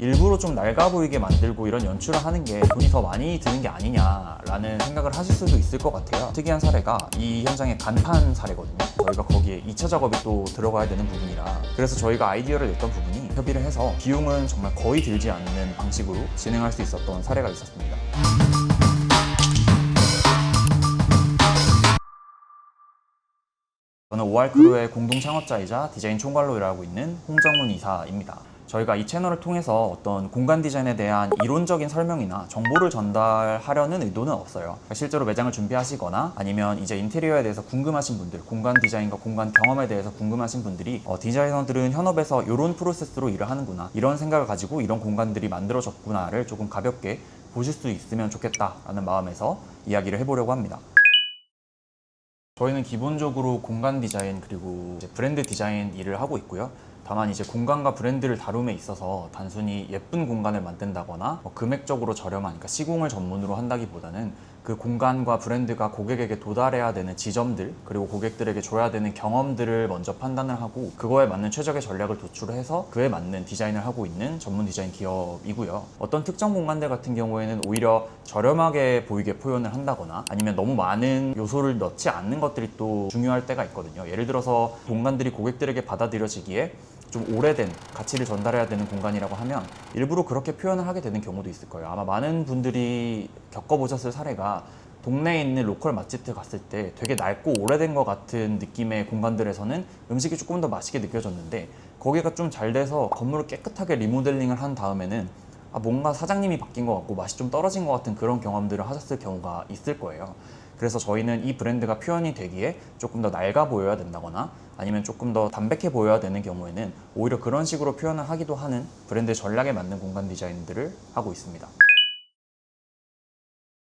일부러 좀 낡아 보이게 만들고 이런 연출을 하는 게 돈이 더 많이 드는 게 아니냐라는 생각을 하실 수도 있을 것 같아요. 특이한 사례가 이 현장의 간판 사례거든요. 저희가 거기에 2차 작업이 또 들어가야 되는 부분이라 그래서 저희가 아이디어를 냈던 부분이 협의를 해서 비용은 정말 거의 들지 않는 방식으로 진행할 수 있었던 사례가 있었습니다. 저는 오알크루의 공동 창업자이자 디자인 총괄로 일하고 있는 홍정문 이사입니다. 저희가 이 채널을 통해서 어떤 공간 디자인에 대한 이론적인 설명이나 정보를 전달하려는 의도는 없어요. 그러니까 실제로 매장을 준비하시거나 아니면 이제 인테리어에 대해서 궁금하신 분들, 공간 디자인과 공간 경험에 대해서 궁금하신 분들이 어, 디자이너들은 현업에서 이런 프로세스로 일을 하는구나 이런 생각을 가지고 이런 공간들이 만들어졌구나를 조금 가볍게 보실 수 있으면 좋겠다라는 마음에서 이야기를 해보려고 합니다. 저희는 기본적으로 공간 디자인 그리고 브랜드 디자인 일을 하고 있고요. 다만 이제 공간과 브랜드를 다룸에 있어서 단순히 예쁜 공간을 만든다거나 뭐 금액적으로 저렴한 그러니까 시공을 전문으로 한다기보다는 그 공간과 브랜드가 고객에게 도달해야 되는 지점들 그리고 고객들에게 줘야 되는 경험들을 먼저 판단을 하고 그거에 맞는 최적의 전략을 도출해서 그에 맞는 디자인을 하고 있는 전문 디자인 기업이고요. 어떤 특정 공간들 같은 경우에는 오히려 저렴하게 보이게 표현을 한다거나 아니면 너무 많은 요소를 넣지 않는 것들이 또 중요할 때가 있거든요. 예를 들어서 공간들이 고객들에게 받아들여지기에 좀 오래된 가치를 전달해야 되는 공간이라고 하면 일부러 그렇게 표현을 하게 되는 경우도 있을 거예요. 아마 많은 분들이 겪어보셨을 사례가 동네에 있는 로컬 맛집들 갔을 때 되게 낡고 오래된 것 같은 느낌의 공간들에서는 음식이 조금 더 맛있게 느껴졌는데 거기가 좀 잘 돼서 건물을 깨끗하게 리모델링을 한 다음에는 아, 뭔가 사장님이 바뀐 것 같고 맛이 좀 떨어진 것 같은 그런 경험들을 하셨을 경우가 있을 거예요. 그래서 저희는 이 브랜드가 표현이 되기에 조금 더 낡아 보여야 된다거나 아니면 조금 더 담백해 보여야 되는 경우에는 오히려 그런 식으로 표현을 하기도 하는 브랜드 전략에 맞는 공간 디자인들을 하고 있습니다.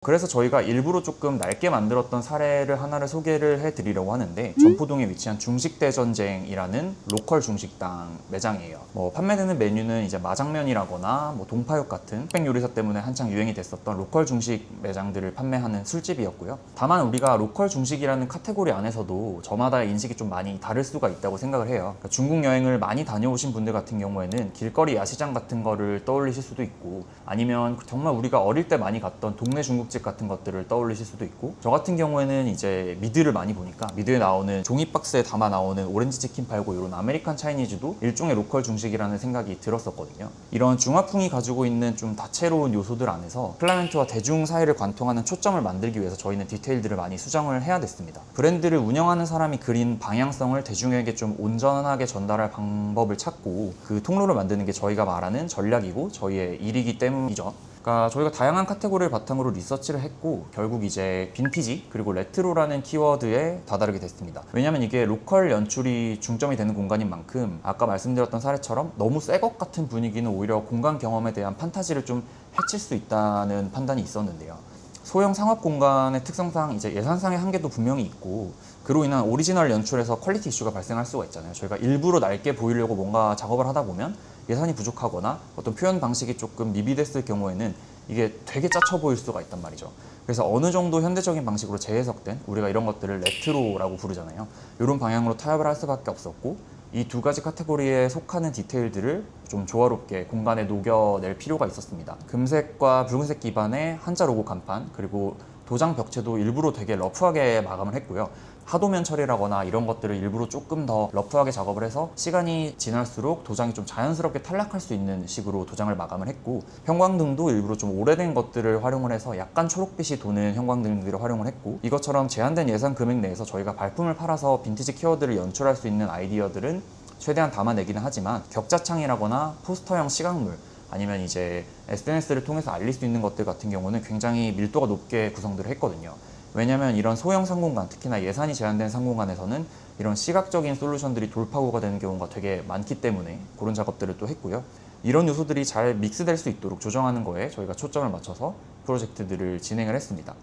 그래서 저희가 일부러 조금 낡게 만들었던 사례를 하나를 소개를 해드리려고 하는데 전포동에 위치한 중식대전쟁이라는 로컬 중식당 매장이에요. 뭐 판매되는 메뉴는 이제 마장면이라거나 뭐 동파육 같은 흑백 요리사 때문에 한창 유행이 됐었던 로컬 중식 매장들을 판매하는 술집이었고요. 다만 우리가 로컬 중식이라는 카테고리 안에서도 저마다의 인식이 좀 많이 다를 수가 있다고 생각을 해요. 그러니까 중국 여행을 많이 다녀오신 분들 같은 경우에는 길거리 야시장 같은 거를 떠올리실 수도 있고 아니면 정말 우리가 어릴 때 많이 갔던 동네 중국 집 같은 것들을 떠올리실 수도 있고 저 같은 경우에는 이제 미드를 많이 보니까 미드에 나오는 종이 박스에 담아 나오는 오렌지 치킨 팔고 이런 아메리칸 차이니즈도 일종의 로컬 중식이라는 생각이 들었었거든요. 이런 중화풍이 가지고 있는 좀 다채로운 요소들 안에서 클라이언트와 대중 사이를 관통하는 초점을 만들기 위해서 저희는 디테일들을 많이 수정을 해야 됐습니다. 브랜드를 운영하는 사람이 그린 방향성을 대중에게 좀 온전하게 전달할 방법을 찾고 그 통로를 만드는 게 저희가 말하는 전략이고 저희의 일이기 때문이죠. 그러니까 저희가 다양한 카테고리를 바탕으로 리서치를 했고 결국 이제 빈티지 그리고 레트로라는 키워드에 다다르게 됐습니다. 왜냐하면 이게 로컬 연출이 중점이 되는 공간인 만큼 아까 말씀드렸던 사례처럼 너무 새 것 같은 분위기는 오히려 공간 경험에 대한 판타지를 좀 해칠 수 있다는 판단이 있었는데요. 소형 상업 공간의 특성상 이제 예산상의 한계도 분명히 있고 그로 인한 오리지널 연출에서 퀄리티 이슈가 발생할 수가 있잖아요. 저희가 일부러 낡게 보이려고 뭔가 작업을 하다 보면 예산이 부족하거나 어떤 표현 방식이 조금 미비됐을 경우에는 이게 되게 짜쳐 보일 수가 있단 말이죠. 그래서 어느 정도 현대적인 방식으로 재해석된 우리가 이런 것들을 레트로라고 부르잖아요. 이런 방향으로 타협을 할 수밖에 없었고 이 두 가지 카테고리에 속하는 디테일들을 좀 조화롭게 공간에 녹여낼 필요가 있었습니다. 금색과 붉은색 기반의 한자 로고 간판 그리고 도장 벽체도 일부러 되게 러프하게 마감을 했고요. 하도면 처리라거나 이런 것들을 일부러 조금 더 러프하게 작업을 해서 시간이 지날수록 도장이 좀 자연스럽게 탈락할 수 있는 식으로 도장을 마감을 했고 형광등도 일부러 좀 오래된 것들을 활용을 해서 약간 초록빛이 도는 형광등들을 활용을 했고 이것처럼 제한된 예산 금액 내에서 저희가 발품을 팔아서 빈티지 키워드를 연출할 수 있는 아이디어들은 최대한 담아내기는 하지만 격자창이라거나 포스터형 시각물 아니면 이제 SNS를 통해서 알릴 수 있는 것들 같은 경우는 굉장히 밀도가 높게 구성들을 했거든요. 왜냐하면 이런 소형 상공간, 특히나 예산이 제한된 상공간에서는 이런 시각적인 솔루션들이 돌파구가 되는 경우가 되게 많기 때문에 그런 작업들을 또 했고요. 이런 요소들이 잘 믹스될 수 있도록 조정하는 거에 저희가 초점을 맞춰서 프로젝트들을 진행을 했습니다.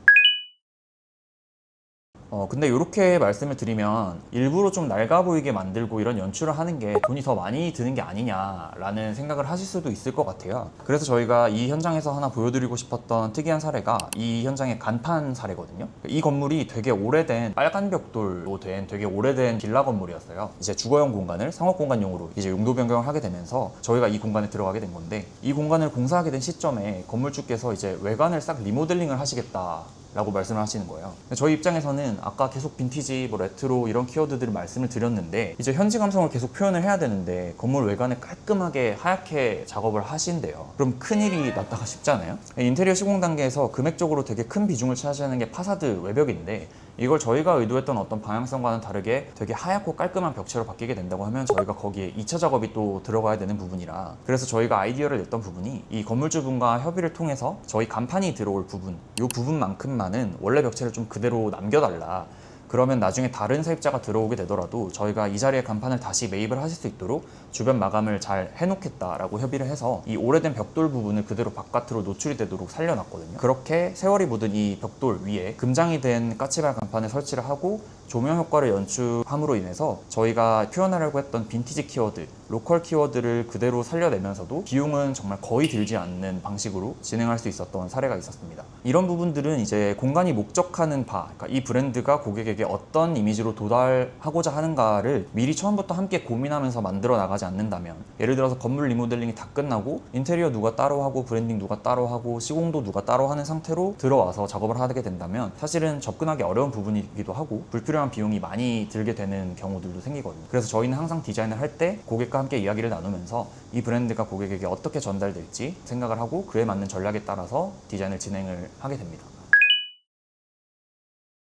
어, 근데 이렇게 말씀을 드리면 일부러 좀 낡아 보이게 만들고 이런 연출을 하는 게 돈이 더 많이 드는 게 아니냐라는 생각을 하실 수도 있을 것 같아요. 그래서 저희가 이 현장에서 하나 보여드리고 싶었던 특이한 사례가 이 현장의 간판 사례거든요. 이 건물이 되게 오래된 빨간 벽돌로 된 되게 오래된 빌라 건물이었어요. 이제 주거용 공간을 상업 공간용으로 이제 용도 변경을 하게 되면서 저희가 이 공간에 들어가게 된 건데 이 공간을 공사하게 된 시점에 건물주께서 이제 외관을 싹 리모델링을 하시겠다. 라고 말씀을 하시는 거예요. 저희 입장에서는 아까 계속 빈티지, 뭐 레트로 이런 키워드들을 말씀을 드렸는데 이제 현지 감성을 계속 표현을 해야 되는데 건물 외관을 깔끔하게 하얗게 작업을 하신대요. 그럼 큰일이 났다가 싶잖아요. 인테리어 시공 단계에서 금액적으로 되게 큰 비중을 차지하는 게 파사드 외벽인데 이걸 저희가 의도했던 어떤 방향성과는 다르게 되게 하얗고 깔끔한 벽체로 바뀌게 된다고 하면 저희가 거기에 2차 작업이 또 들어가야 되는 부분이라 그래서 저희가 아이디어를 냈던 부분이 이 건물주분과 협의를 통해서 저희 간판이 들어올 부분 이 부분만큼만은 원래 벽체를 좀 그대로 남겨달라 그러면 나중에 다른 세입자가 들어오게 되더라도 저희가 이 자리에 간판을 다시 매입을 하실 수 있도록 주변 마감을 잘 해놓겠다라고 협의를 해서 이 오래된 벽돌 부분을 그대로 바깥으로 노출이 되도록 살려놨거든요. 그렇게 세월이 묻은 이 벽돌 위에 금장이 된 까치발 간판을 설치를 하고 조명 효과를 연출함으로 인해서 저희가 표현하려고 했던 빈티지 키워드, 로컬 키워드를 그대로 살려내면서도 비용은 정말 거의 들지 않는 방식으로 진행할 수 있었던 사례가 있었습니다. 이런 부분들은 이제 공간이 목적하는 바, 그러니까 이 브랜드가 고객 에게 어떤 이미지로 도달하고자 하는가를 미리 처음부터 함께 고민하면서 만들어 나가지 않는다면 예를 들어서 건물 리모델링이 다 끝나고 인테리어 누가 따로 하고 브랜딩 누가 따로 하고 시공도 누가 따로 하는 상태로 들어와서 작업을 하게 된다면 사실은 접근하기 어려운 부분이기도 하고 불필요한 비용이 많이 들게 되는 경우들도 생기거든요. 그래서 저희는 항상 디자인을 할 때 고객과 함께 이야기를 나누면서 이 브랜드가 고객에게 어떻게 전달될지 생각을 하고 그에 맞는 전략에 따라서 디자인을 진행을 하게 됩니다.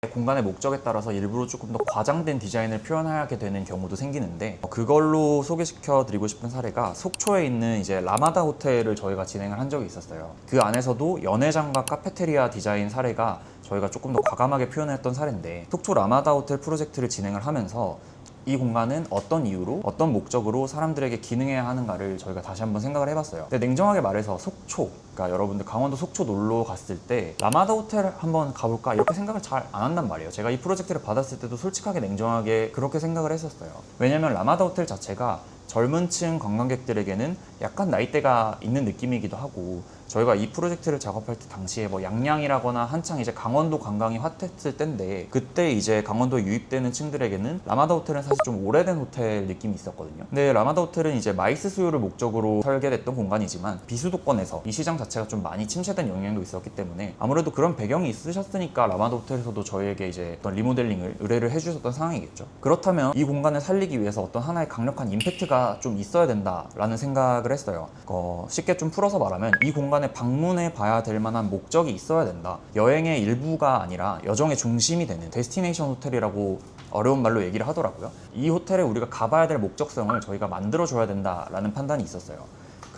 공간의 목적에 따라서 일부러 조금 더 과장된 디자인을 표현하게 되는 경우도 생기는데 어, 그걸로 소개시켜 드리고 싶은 사례가 속초에 있는 이제 라마다 호텔을 저희가 진행을 한 적이 있었어요. 그 안에서도 연회장과 카페테리아 디자인 사례가 저희가 조금 더 과감하게 표현했던 사례인데 속초 라마다 호텔 프로젝트를 진행을 하면서 이 공간은 어떤 이유로 어떤 목적으로 사람들에게 기능해야 하는가를 저희가 다시 한번 생각을 해봤어요. 근데 냉정하게 말해서 속초, 그러니까 여러분들 강원도 속초 놀러 갔을 때 라마다 호텔 한번 가볼까 이렇게 생각을 잘 안 한단 말이에요. 제가 이 프로젝트를 받았을 때도 솔직하게 냉정하게 그렇게 생각을 했었어요. 왜냐면 라마다 호텔 자체가 젊은 층 관광객들에게는 약간 나이대가 있는 느낌이기도 하고 저희가 이 프로젝트를 작업할 때 당시에 뭐 양양이라거나 한창 이제 강원도 관광이 핫했을 때인데 그때 이제 강원도에 유입되는 층들에게는 라마다 호텔은 사실 좀 오래된 호텔 느낌이 있었거든요. 근데 라마다 호텔은 이제 마이스 수요를 목적으로 설계됐던 공간이지만 비수도권에서 이 시장 자체가 좀 많이 침체된 영향도 있었기 때문에 아무래도 그런 배경이 있으셨으니까 라마다 호텔에서도 저희에게 이제 어떤 리모델링을 의뢰를 해주셨던 상황이겠죠. 그렇다면 이 공간을 살리기 위해서 어떤 하나의 강력한 임팩트가 좀 있어야 된다라는 생각을 했어요. 어, 쉽게 좀 풀어서 말하면 이 공간 에 방문해 봐야 될 만한 목적이 있어야 된다. 여행의 일부가 아니라 여정의 중심이 되는 데스티네이션 호텔이라고 어려운 말로 얘기를 하더라고요. 이 호텔에 우리가 가봐야 될 목적성을 저희가 만들어줘야 된다라는 판단이 있었어요.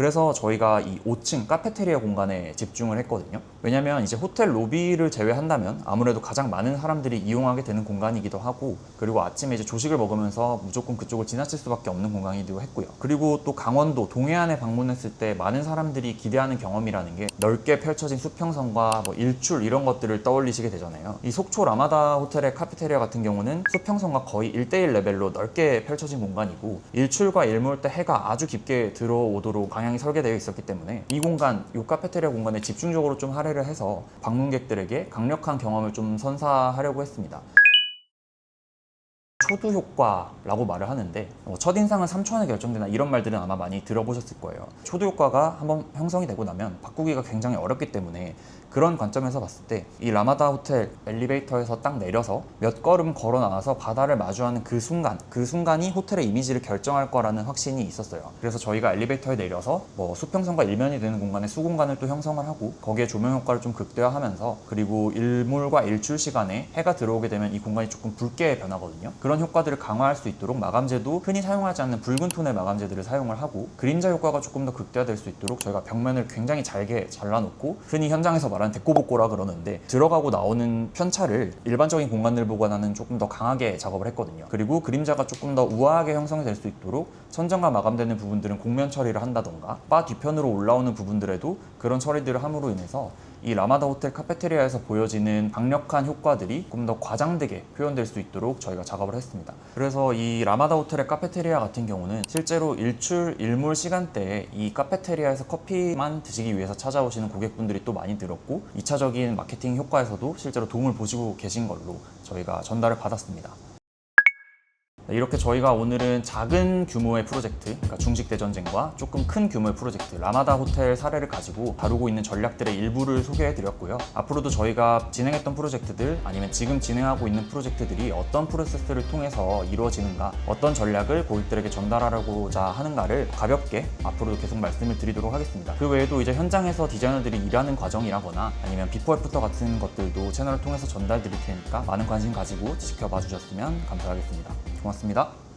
그래서 저희가 이 5층 카페테리아 공간에 집중을 했거든요. 왜냐면 이제 호텔 로비를 제외한다면 아무래도 가장 많은 사람들이 이용하게 되는 공간이기도 하고 그리고 아침에 이제 조식을 먹으면서 무조건 그쪽을 지나칠 수밖에 없는 공간이기도 했고요. 그리고 또 강원도 동해안에 방문했을 때 많은 사람들이 기대하는 경험이라는 게 넓게 펼쳐진 수평선과 뭐 일출 이런 것들을 떠올리시게 되잖아요. 이 속초 라마다 호텔의 카페테리아 같은 경우는 수평선과 거의 1대1 레벨로 넓게 펼쳐진 공간이고 일출과 일몰 때 해가 아주 깊게 들어오도록 방향 이 설계되어 있었기 때문에 이 공간, 이 카페테리아 공간에 집중적으로 좀 할애를 해서 방문객들에게 강력한 경험을 좀 선사하려고 했습니다. 초두 효과라고 말을 하는데 어, 첫인상은 3초안에 결정되나 이런 말들은 아마 많이 들어보셨을 거예요. 초두 효과가 한번 형성이 되고 나면 바꾸기가 굉장히 어렵기 때문에 그런 관점에서 봤을 때 이 라마다 호텔 엘리베이터에서 딱 내려서 몇 걸음 걸어 나와서 바다를 마주하는 그 순간 그 순간이 호텔의 이미지를 결정할 거라는 확신이 있었어요. 그래서 저희가 엘리베이터에 내려서 뭐 수평선과 일면이 되는 공간에 수공간을 또 형성을 하고 거기에 조명 효과를 좀 극대화하면서 그리고 일몰과 일출 시간에 해가 들어오게 되면 이 공간이 조금 붉게 변하거든요. 그런 효과들을 강화할 수 있도록 마감재도 흔히 사용하지 않는 붉은 톤의 마감재들을 사용을 하고 그림자 효과가 조금 더 극대화될 수 있도록 저희가 벽면을 굉장히 잘게 잘라놓고 흔히 현장에서 말하는 데꼬복고라 그러는데 들어가고 나오는 편차를 일반적인 공간들보다는 조금 더 강하게 작업을 했거든요. 그리고 그림자가 조금 더 우아하게 형성이 될 수 있도록 선정과 마감되는 부분들은 곡면 처리를 한다던가 바 뒤편으로 올라오는 부분들에도 그런 처리들을 함으로 인해서 이 라마다 호텔 카페테리아에서 보여지는 강력한 효과들이 조금 더 과장되게 표현될 수 있도록 저희가 작업을 했습니다. 그래서 이 라마다 호텔의 카페테리아 같은 경우는 실제로 일출 일몰 시간대에 이 카페테리아에서 커피만 드시기 위해서 찾아오시는 고객분들이 또 많이 늘었고 2차적인 마케팅 효과에서도 실제로 도움을 보시고 계신 걸로 저희가 전달을 받았습니다. 네, 이렇게 저희가 오늘은 작은 규모의 프로젝트, 그러니까 중식 대전쟁과 조금 큰 규모의 프로젝트, 라마다 호텔 사례를 가지고 다루고 있는 전략들의 일부를 소개해 드렸고요. 앞으로도 저희가 진행했던 프로젝트들 아니면 지금 진행하고 있는 프로젝트들이 어떤 프로세스를 통해서 이루어지는가, 어떤 전략을 고객들에게 전달하려고자 하는가를 가볍게 앞으로도 계속 말씀을 드리도록 하겠습니다. 그 외에도 이제 현장에서 디자이너들이 일하는 과정이라거나 아니면 비포 애프터 같은 것들도 채널을 통해서 전달 드릴 테니까 많은 관심 가지고 지켜봐 주셨으면 감사하겠습니다. 고맙습니다.